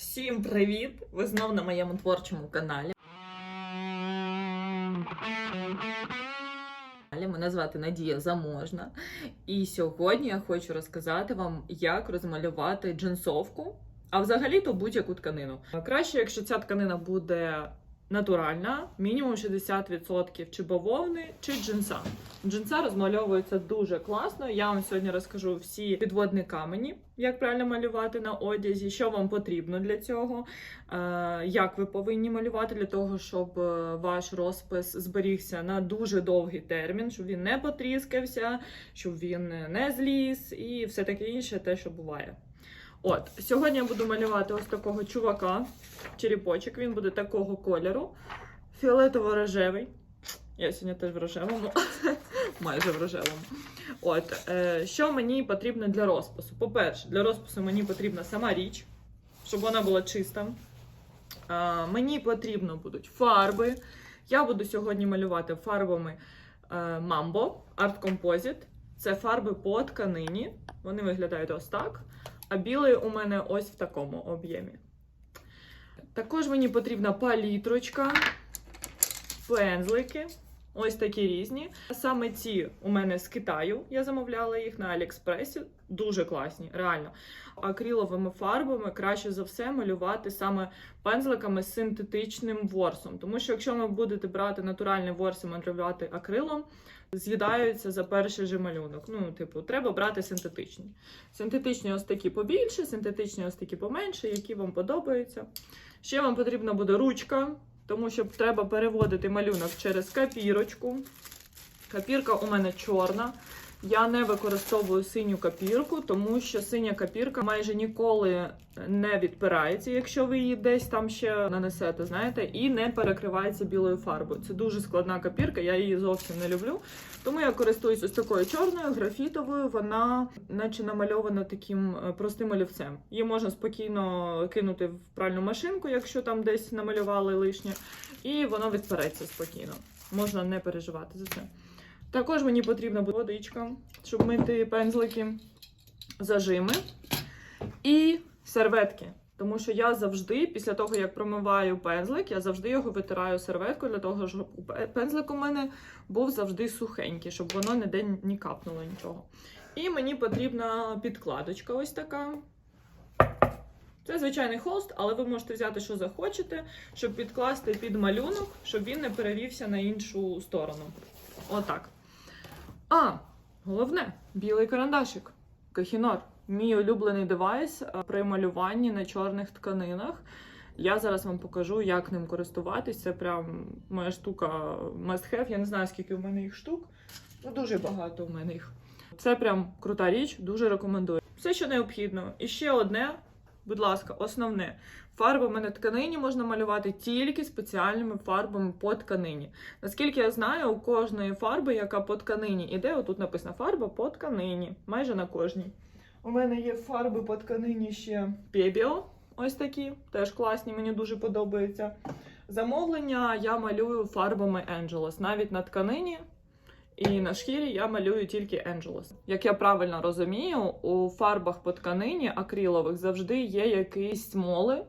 Всім привіт! Ви знов на моєму творчому каналі. Мене звати Надія Заможна. І сьогодні я хочу розказати вам, як розмалювати джинсовку, а взагалі-то будь-яку тканину. Краще, якщо ця тканина буде натуральна, мінімум 60% чи бавовни, чи джинса. Джинса розмальовується дуже класно. Я вам сьогодні розкажу всі підводні камені, як правильно малювати на одязі, що вам потрібно для цього, е, як ви повинні малювати для того, щоб е, ваш розпис зберігся на дуже довгий термін, щоб він не потріскався, щоб він не зліз і все таке інше, те, що буває. От, сьогодні я буду малювати ось такого чувака, черепочок. Він буде такого кольору, фіолетово-рожевий. Я сьогодні теж в рожевому, майже в рожевому. От, е, що мені потрібно для розпису? По-перше, для розпису мені потрібна сама річ, щоб вона була чиста. Е, мені потрібно будуть фарби. Я буду сьогодні малювати фарбами е, Art Composite. Це фарби по тканині. Вони виглядають ось так. А білий у мене ось в такому об'ємі. Також мені потрібна палітрочка, пензлики. Ось такі різні. Саме ці у мене з Китаю. Я замовляла їх на Аліекспресі. Дуже класні, реально. Акриловими фарбами краще за все малювати саме пензликами з синтетичним ворсом. Тому що якщо ви будете брати натуральний ворс і малювати акрилом, з'їдаються за перший же малюнок. Ну, типу, треба брати синтетичні. Синтетичні ось такі побільше, синтетичні ось такі поменше, які вам подобаються. Ще вам потрібна буде ручка, тому що треба переводити малюнок через копірочку. Копірка у мене чорна. Я не використовую синю копірку, тому що синя копірка майже ніколи не відпирається, якщо ви її десь там ще нанесете, знаєте, і не перекривається білою фарбою. Це дуже складна копірка, я її зовсім не люблю. Тому я користуюсь ось такою чорною, графітовою. Вона наче намальована таким е, простим олівцем. Її можна спокійно кинути в пральну машинку, якщо там десь намалювали лишнє, і воно відпереться спокійно. Можна не переживати за це. Також мені потрібна водичка, щоб мити пензлики, зажими і серветки. Тому що я завжди, після того, як промиваю пензлик, я завжди його витираю серветкою, для того, щоб пензлик у мене був завжди сухенький, щоб воно ніде не капнуло нічого. І мені потрібна підкладочка ось така. Це звичайний холст, але ви можете взяти, що захочете, щоб підкласти під малюнок, щоб він не перевівся на іншу сторону. Отак. А, головне, білий карандашик. Кахінор. Мій улюблений девайс е, при малюванні на чорних тканинах. Я зараз вам покажу, як ним користуватись. Це прям моя штука must have. Я не знаю, скільки в мене їх штук. Ну, дуже багато в мене їх. Це прям крута річ, дуже рекомендую. Все, що необхідно. І ще одне, будь ласка, основне. Фарбами на тканині можна малювати тільки спеціальними фарбами по тканині. Наскільки я знаю, у кожної фарби, яка по тканині іде, отут написано фарба по тканині, майже на кожній. У мене є фарби по тканині ще Pebeo, ось такі, теж класні, мені дуже подобаються. Замовлення я малюю фарбами Angelus. Навіть на тканині і на шкірі я малюю тільки Angelus. Як я правильно розумію, у фарбах по тканині акрилових завжди є якісь смоли.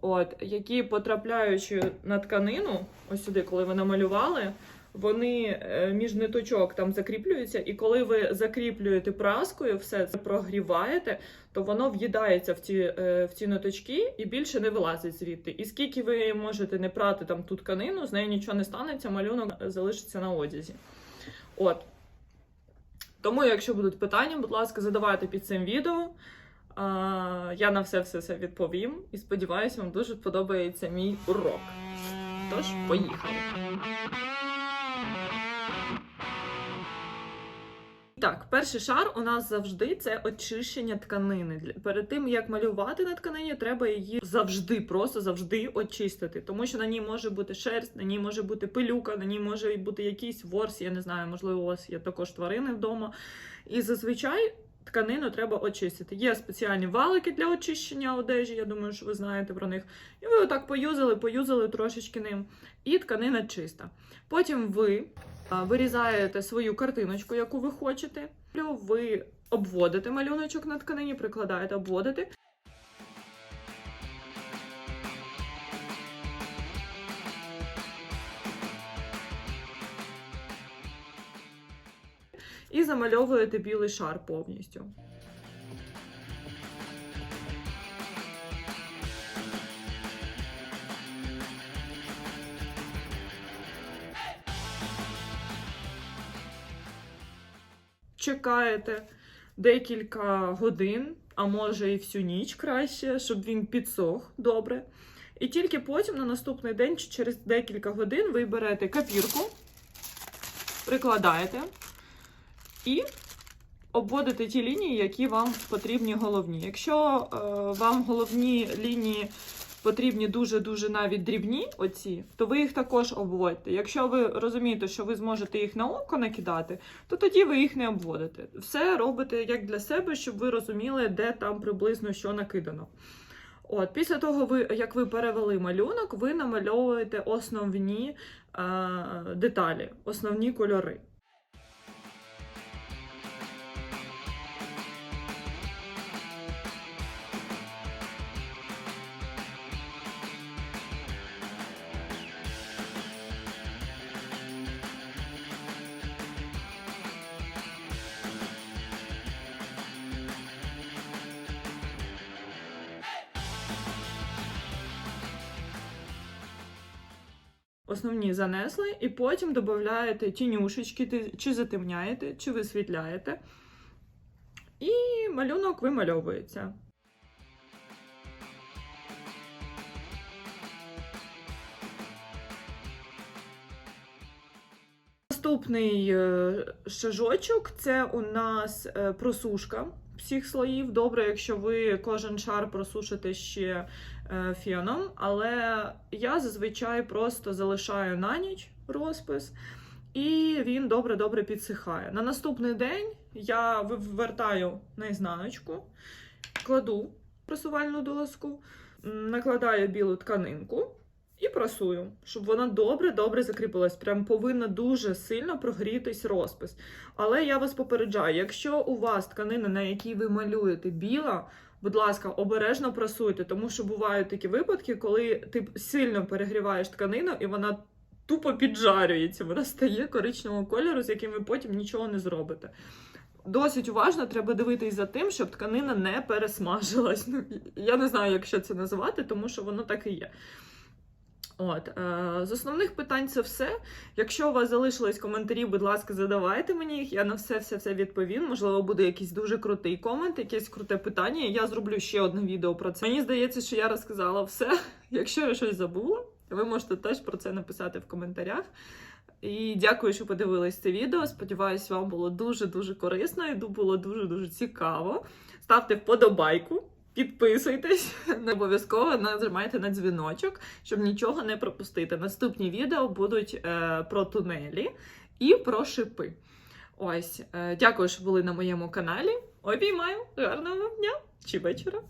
От, які потрапляючи на тканину, ось сюди, коли ви намалювали, вони е, між ниточок там закріплюються, і коли ви закріплюєте праскою, все це прогріваєте, то воно в'їдається в ці, е, в ці ниточки і більше не вилазить звідти. І скільки ви можете не прати там ту тканину, з нею нічого не станеться, малюнок залишиться на одязі. От. Тому, якщо будуть питання, будь ласка, задавайте під цим відео. Я на все все все відповім і сподіваюся, вам дуже подобається мій урок. Тож, поїхали. Так, перший шар у нас завжди це очищення тканини. Перед тим як малювати на тканині, треба її завжди, просто завжди очистити, тому що на ній може бути шерсть, на ній може бути пилюка, на ній може бути якийсь ворс, я не знаю, можливо, у вас є також тварини вдома. І зазвичай тканину треба очистити. Є спеціальні валики для очищення одежі, я думаю, що ви знаєте про них. І ви отак поюзали, поюзали трошечки ним, і тканина чиста. Потім ви вирізаєте свою картиночку, яку ви хочете. Ви обводите малюночок на тканині, прикладаєте, обводите. І замальовуєте білий шар повністю. Чекаєте декілька годин, а може і всю ніч краще, щоб він підсох добре. І тільки потім на наступний день, чи через декілька годин, ви берете капірку, прикладаєте і обводите ті лінії, які вам потрібні головні. Якщо е, вам головні лінії потрібні дуже-дуже навіть дрібні, оці, то ви їх також обводьте. Якщо ви розумієте, що ви зможете їх на око накидати, то тоді ви їх не обводите. Все робите як для себе, щоб ви розуміли, де там приблизно що накидано. От, після того, ви, як ви перевели малюнок, ви намальовуєте основні е, деталі, основні кольори. Основні занесли, і потім додаєте тінюшечки, чи затемняєте, чи висвітляєте. І малюнок вимальовується. Наступний е, шажочок це у нас е, просушка всіх слоїв. Добре, якщо ви кожен шар просушите ще е, феном, але я зазвичай просто залишаю на ніч розпис, і він добре-добре підсихає. На наступний день я вивертаю наізнаночку, кладу просувальну доску, накладаю білу тканинку. І прасую, щоб вона добре-добре закріпилась. Прям повинна дуже сильно прогрітись розпис. Але я вас попереджаю, якщо у вас тканина, на якій ви малюєте біла, будь ласка, обережно прасуйте, тому що бувають такі випадки, коли ти сильно перегріваєш тканину і вона тупо піджарюється, вона стає коричневого кольору, з яким ви потім нічого не зробите. Досить уважно треба дивитись за тим, щоб тканина не пересмажилась. Ну, я не знаю, як ще це називати, тому що воно так і є. От, е, з основних питань це все. Якщо у вас залишились коментарі, будь ласка, задавайте мені їх. Я на все все все відповім. Можливо, буде якийсь дуже крутий комент, якесь круте питання. Я зроблю ще одне відео про це. Мені здається, що я розказала все. Якщо я щось забула, ви можете теж про це написати в коментарях. І дякую, що подивились це відео. Сподіваюсь, вам було дуже дуже корисно і було дуже дуже цікаво. Ставте вподобайку. Підписуйтесь, не обов'язково нажимайте на дзвіночок, щоб нічого не пропустити. Наступні відео будуть е, про тунелі і про шипи. Ось, е, дякую, що були на моєму каналі. Обіймаю, гарного дня чи вечора.